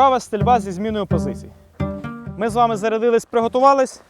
Вправа стрільба зі зміною позицій. Ми з вами зарядились, приготувались.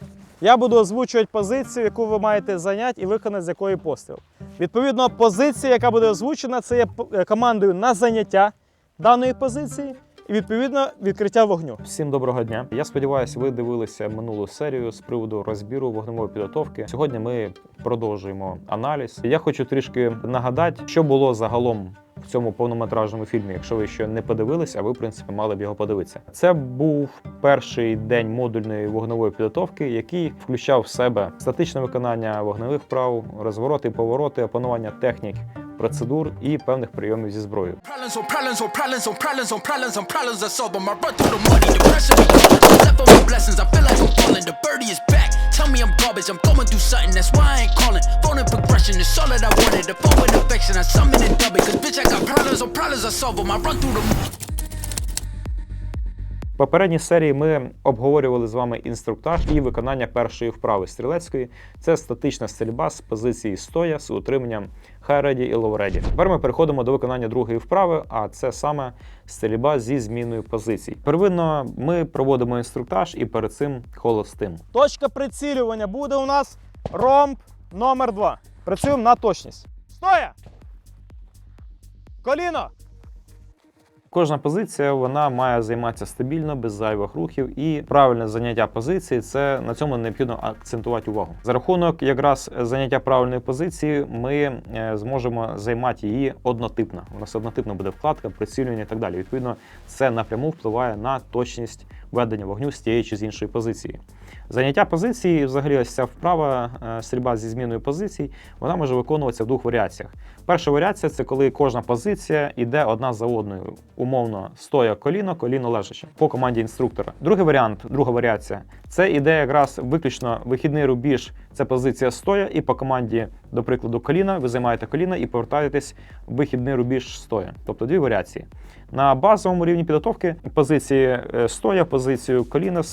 Я буду озвучувати позицію, яку ви маєте зайняти і виконати з якої постріл. Відповідно, позиція, яка буде озвучена, це є командою на заняття даної позиції і відповідно відкриття вогню. Всім доброго дня. Я сподіваюся, ви дивилися минулу серію з приводу розбіру вогневої підготовки. Сьогодні ми продовжуємо аналіз. Я хочу трішки нагадати, що було загалом. В цьому повнометражному фільмі, якщо ви ще не подивилися, а ви в принципі мали б його подивитися. Це був перший день модульної вогневої підготовки, який включав в себе статичне виконання вогневих вправ, розвороти, повороти, опанування технік, процедур і певних прийомів зі зброєю. Problems on problems on problems on problems on problems on problems I solve them. I run through the money, the pressure be on. Left on my blessings, I feel like I'm falling. The birdie is back. Tell me I'm garbage, I'm going through something, that's why I ain't calling. Phone in progression, it's all that I wanted. The phone with affection, I summon and dub it. Cause bitch, I got problems on problems, I solve them. Попередній серії ми обговорювали з вами інструктаж і виконання першої вправи стрілецької. Це статична стрільба з позиції стоя з утриманням хай-реді і лоу-реді. Тепер ми переходимо до виконання другої вправи, а це саме стрільба зі зміною позицій. Первинно ми проводимо інструктаж і перед цим холостим. Точка прицілювання буде у нас ромб номер 2. Працюємо на точність. Стоя! Коліно! Кожна позиція вона має займатися стабільно, без зайвих рухів, і правильне заняття позиції це на цьому необхідно акцентувати увагу. За рахунок якраз заняття правильної позиції, ми е, зможемо займати її однотипно. У нас однотипно буде вкладка, прицілювання і так далі. Відповідно, це напряму впливає на точність ведення вогню з тієї чи з іншої позиції. Заняття позиції, взагалі, ось ця вправа е, стрільба зі зміною позицій, вона може виконуватися в двох варіаціях. Перша варіація це коли кожна позиція йде одна за одною, умовно стоя коліно, коліно лежаче по команді інструктора. Другий варіант, друга варіація, це іде якраз виключно вихідний рубіж, це позиція стоя, і по команді, до прикладу, коліна, ви займаєте коліна і повертаєтесь в вихідний рубіж стоя. Тобто дві варіації. На базовому рівні підготовки позиції е, стоя, позицію коліна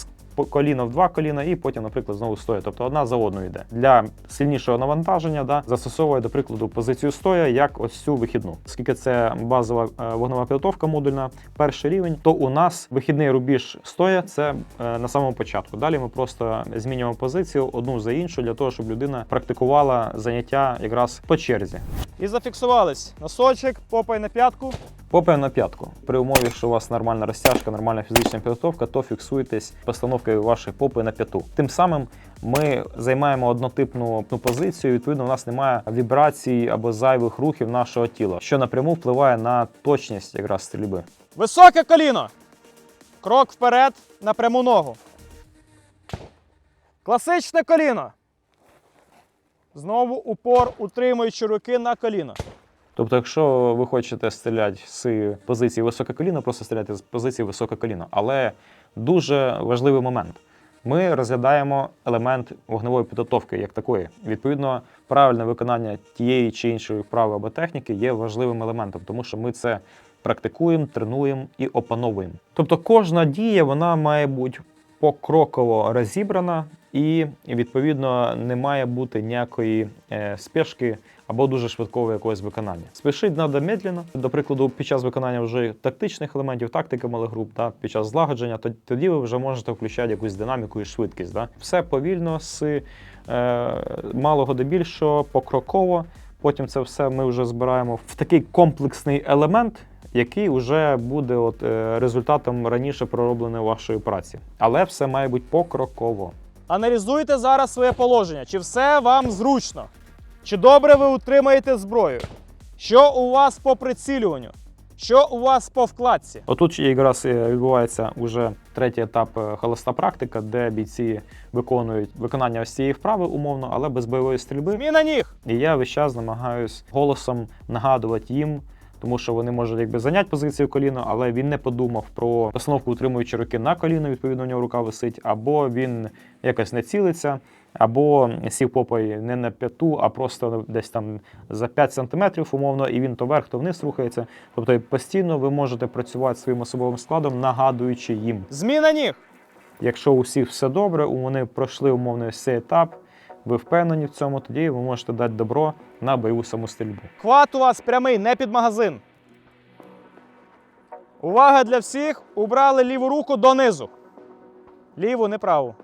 коліно в два коліна, і потім, наприклад, знову стоя. Тобто одна за одною йде. Для сильнішого навантаження да, застосовує, до прикладу, позицію стоя як ось цю вихідну. Оскільки це базова е, вогнева підготовка модульна, перший рівень, то у нас вихідний рубіж стоя це е, на самому початку. Далі ми просто змінюємо позицію одну за іншу для того, щоб людина практикувала заняття якраз по черзі. І зафіксувались. Носочок, попай на п'ятку. Попаємо на п'ятку. При умові, що у вас нормальна розтяжка, нормальна фізична підготовка, то фіксуєтесь постановкою вашої попи на п'яту. Тим самим ми займаємо однотипну ну, позицію. Відповідно, у нас немає вібрацій або зайвих рухів нашого тіла, що напряму впливає на точність якраз стрільби. Високе коліно. Крок вперед на пряму ногу. Класичне коліно. Знову упор, утримуючи руки на коліно. Тобто, якщо ви хочете стріляти з позиції високе коліно, просто стріляти з позиції високе коліно. Але дуже важливий момент. Ми розглядаємо елемент вогневої підготовки як такої. Відповідно, правильне виконання тієї чи іншої вправи або техніки є важливим елементом, тому що ми це практикуємо, тренуємо і опановуємо. Тобто, кожна дія вона має бути покроково розібрана, і відповідно не має бути ніякої е, спешки або дуже швидкого якогось виконання. Спішити треба медленно. До прикладу, під час виконання вже тактичних елементів, тактики малих груп, да, під час злагодження, то- тоді ви вже можете включати якусь динаміку і швидкість. Да. Все повільно з е, малого до більшого, покроково. Потім це все ми вже збираємо в такий комплексний елемент, який вже буде от, е, результатом раніше проробленої вашої праці. Але все має бути покроково. Аналізуйте зараз своє положення, чи все вам зручно, чи добре ви утримаєте зброю, що у вас по прицілюванню, що у вас по вкладці. Отут якраз е, відбувається уже третій етап е, холоста практика, де бійці виконують виконання ось цієї вправи умовно, але без бойової стрільби. Зміна ніг! І я весь час намагаюсь голосом нагадувати їм. Тому що вони можуть якби зайняти позицію коліно, але він не подумав про постановку утримуючи руки на коліно, відповідно, у нього рука висить, або він якось не цілиться, або сів попою не на п'яту, а просто десь там за 5 сантиметрів, умовно, і він то вверх, то вниз рухається. Тобто постійно ви можете працювати своїм особовим складом, нагадуючи їм. Зміна ніг! Якщо у всіх все добре, у вони пройшли умовно цей етап, ви впевнені в цьому, тоді ви можете дати добро на бойову самострільбу. Хват у вас прямий, не під магазин. Увага для всіх! Убрали ліву руку донизу. Ліву, не праву.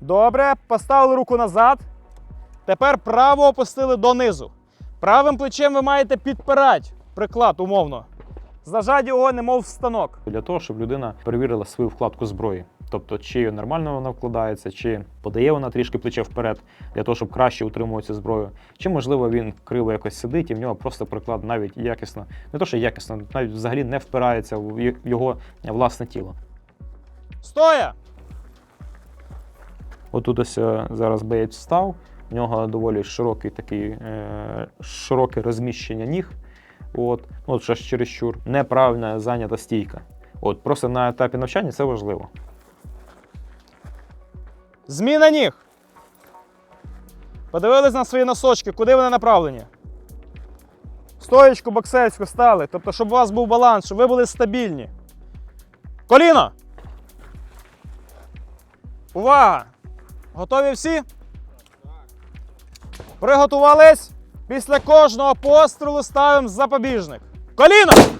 Добре, поставили руку назад. Тепер праву опустили донизу. Правим плечем ви маєте підпирати приклад, умовно. Зажать його, немов в станок. для того, щоб людина перевірила свою вкладку зброї. Тобто, чи нормально вона вкладається, чи подає вона трішки плече вперед для того, щоб краще утримувати зброю, чи можливо він криво якось сидить і в нього просто приклад навіть якісно, не то, що якісно, навіть взагалі не впирається в його власне тіло. Стоя! Отут ось е, зараз боєць встав, в нього доволі широкий такий е, широке розміщення ніг. От, ну, от ще чересчур. Неправильна зайнята стійка. От, просто на етапі навчання це важливо. Зміна ніг. Подивились на свої носочки, куди вони направлені. Стоєчку боксерську стали. Тобто, щоб у вас був баланс, щоб ви були стабільні. Коліно! Увага! Готові всі? Приготувались? Після кожного пострілу ставимо запобіжник. Коліно!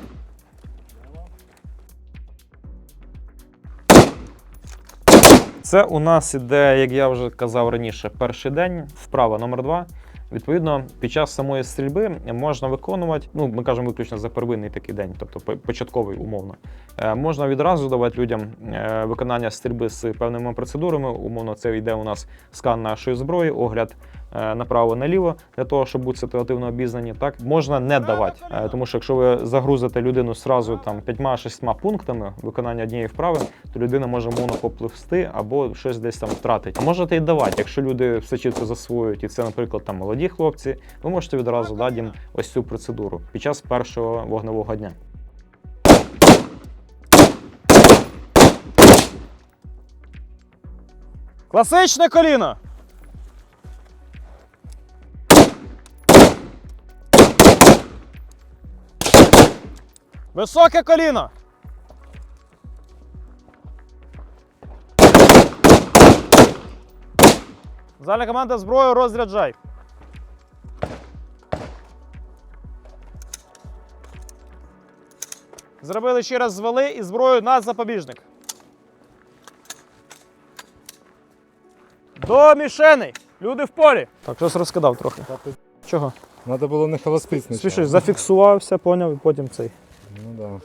Це у нас іде, як я вже казав раніше, перший день, вправа номер два. Відповідно, під час самої стрільби можна виконувати, ну ми кажемо виключно за первинний такий день, тобто початковий умовно. Е, можна відразу давати людям е, виконання стрільби з певними процедурами. Умовно, це йде у нас скан нашої зброї, огляд направо-наліво для того, щоб бути ситуативно обізнані. Так можна не давати, Е, тому що якщо ви загрузите людину сразу там п'ятьма-шістьма пунктами виконання однієї вправи, то людина може мовно попливсти або щось десь там втратить. А можете і давати, якщо люди все чітко засвоюють, і це, наприклад, там молоді хлопці, ви можете відразу дати їм ось цю процедуру під час першого вогневого дня. Класичне коліно. Високе коліно. Зальна команда зброю розряджай. Зробили ще раз звели і зброю на запобіжник. До мішеней. Люди в полі. Так, щось розкидав трохи. Чого? Надо було не холоспіцничати. Спішиш, зафіксувався, поняв, і потім цей. Ну да.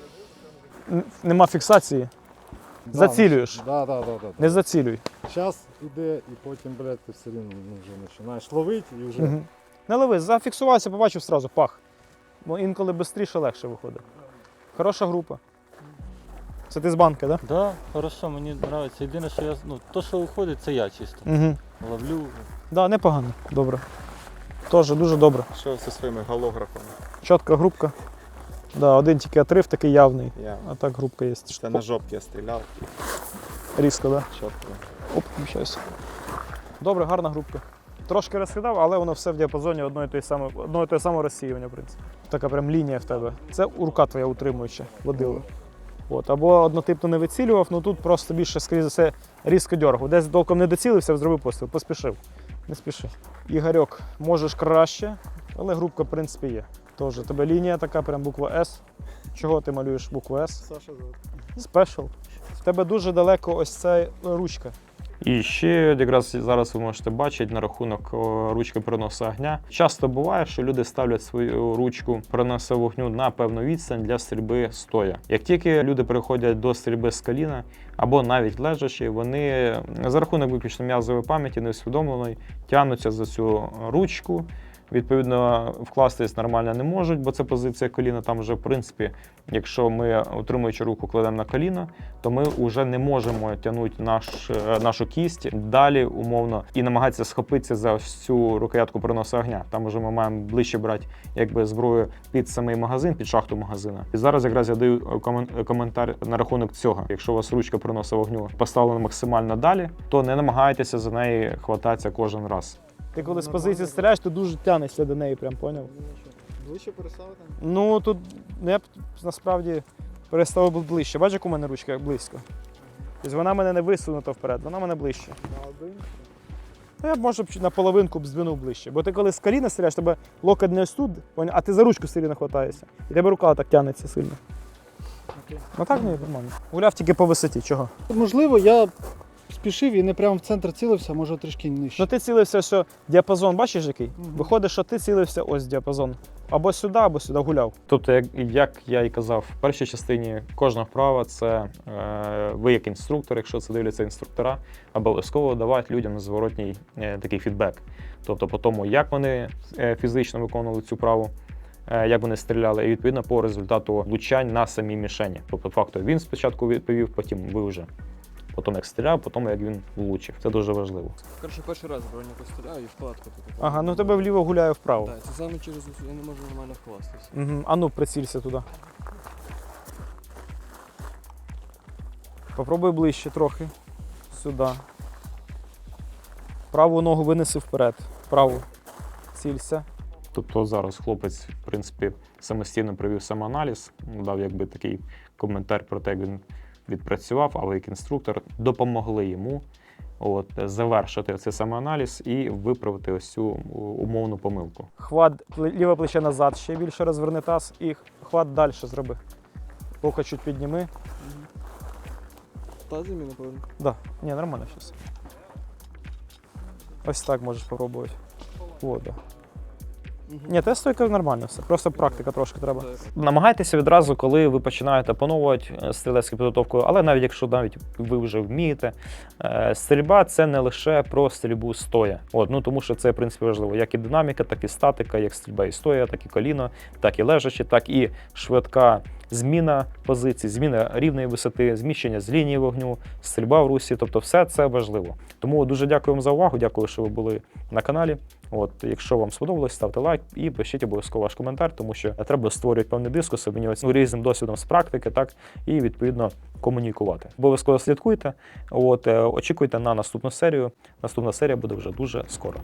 Н- Нема фіксації. Зацілюєш. Да, да, да, да. Не зацілюй. Час іде і потім, блядь, ти все рівно ну, вже починаєш ловити і вже. Угу. Не лови, зафіксувався, побачив сразу, пах. Бо інколи швидше легше виходить. Хороша група. Це ти з банки, так? Да, хорошо, мені подобається. Єдине, що я ну, то, що виходить, це я чисто. Да? Угу. Ловлю. Да, непогано. Добре. Теж дуже добре. Що зі своїми голографами? Чітка групка. Да, один тільки отрив такий явний, Я а так групка є. це на жопки я стріляв Різко, так? Да? Оп, включайся. Добре, гарна групка. Трошки розкидав, але воно все в діапазоні одної тої самої, одного і того самого розсіювання, в принципі. Така прям лінія в тебе. Це рука твоя утримуюча, водила. От, або однотипно не вицілював, ну тут просто більше, скоріше за все, різко дергав. Десь толком не доцілився, зробив постріл, поспішив. Не спіши. Ігорьок, можеш краще, але групка, в принципі, є. Тож, у тебе лінія така, прям буква С. Чого ти малюєш букву С? Саша Спешл. В тебе дуже далеко ось ця ручка. І ще якраз зараз ви можете бачити на рахунок ручки переносу огня. Часто буває, що люди ставлять свою ручку переносу вогню на певну відстань для стрільби стоя. Як тільки люди переходять до стрільби з коліна або навіть лежачи, вони за рахунок виключно м'язової пам'яті неусвідомленої тягнуться за цю ручку. Відповідно, вкластись нормально не можуть, бо це позиція коліна. Там вже, в принципі, якщо ми утримуючи руку кладемо на коліно, то ми вже не можемо тягнути наш, е, нашу кість далі, умовно, і намагатися схопитися за цю рукоятку переносу огня. Там вже ми маємо ближче брати якби зброю під самий магазин, під шахту магазина. І зараз якраз я даю коментар на рахунок цього. Якщо у вас ручка переносу вогню поставлена максимально далі, то не намагайтеся за неї хвататися кожен раз. Ти коли з позиції стріляєш, ти дуже тянешся до неї, прям поняв? Ближче переставити? Ну тут я б насправді перестав бути ближче. Бачиш, як у мене ручка близько. Тобто вона мене не висунута вперед, вона мене ближче. Ну, я б може б на половинку б здвинув ближче. Бо ти коли з коліна стріляєш, тебе локоть не ось тут, а ти за ручку сильно хватаєшся. І тебе рука так тягнеться сильно. Ну так ні, нормально. Гуляв тільки по висоті. Чого? Можливо, я спішив і не прямо в центр цілився, може трішки нижче. Ну ти цілився, що діапазон, бачиш який? Мгм. Виходить, що ти цілився ось діапазон. Або сюди, або сюди гуляв. Тобто, як, як я і казав, в першій частині кожна вправа це е, ви як інструктор, якщо це дивляться інструктора, обов'язково давати людям зворотній е, такий фідбек. Тобто по тому, як вони е, фізично виконували цю вправу, е, як вони стріляли, і відповідно по результату влучань на самій мішені. Тобто, факту він спочатку відповів, потім ви вже. Потім як стріляв, потім як він влучив. Це дуже важливо. Коротше, перший раз броніку стріляю і вкладку тут. Ага, ну тебе вліво гуляє вправо. Так, це саме через усю- я не можу нормально вкластися. Угу. А ну прицілься туди. Попробуй ближче трохи. Сюди. Праву ногу винеси вперед. Праву. Цілься. Тобто зараз хлопець, в принципі, самостійно провів самоаналіз, дав якби такий коментар про те, як він відпрацював, але як інструктор допомогли йому от, завершити цей самоаналіз і виправити ось цю умовну помилку. Хват ліве плече назад, ще більше розверни таз і хват далі зроби. Локоть чуть підніми. Та зимі, напевно. Да. Ні, нормально зараз. Ось так можеш спробувати. О, да. Ні, те стойка нормально все. Просто практика трошки треба. Намагайтеся відразу, коли ви починаєте опановувати е, стрілецьку підготовку, але навіть якщо навіть ви вже вмієте, е, стрільба це не лише про стрільбу стоя. От, ну тому що це в принципі важливо. Як і динаміка, так і статика, як стрільба і стоя, так і коліно, так і лежачі, так і швидка зміна позицій, зміна рівної висоти, зміщення з лінії вогню, стрільба в русі. Тобто, все це важливо. Тому дуже дякую вам за увагу. Дякую, що ви були на каналі. От, якщо вам сподобалось, ставте лайк і пишіть обов'язково ваш коментар, тому що треба створювати певний дискус, обмінюватися різним досвідом з практики, так і відповідно комунікувати. Обов'язково слідкуйте. От е, очікуйте на наступну серію. Наступна серія буде вже дуже скоро.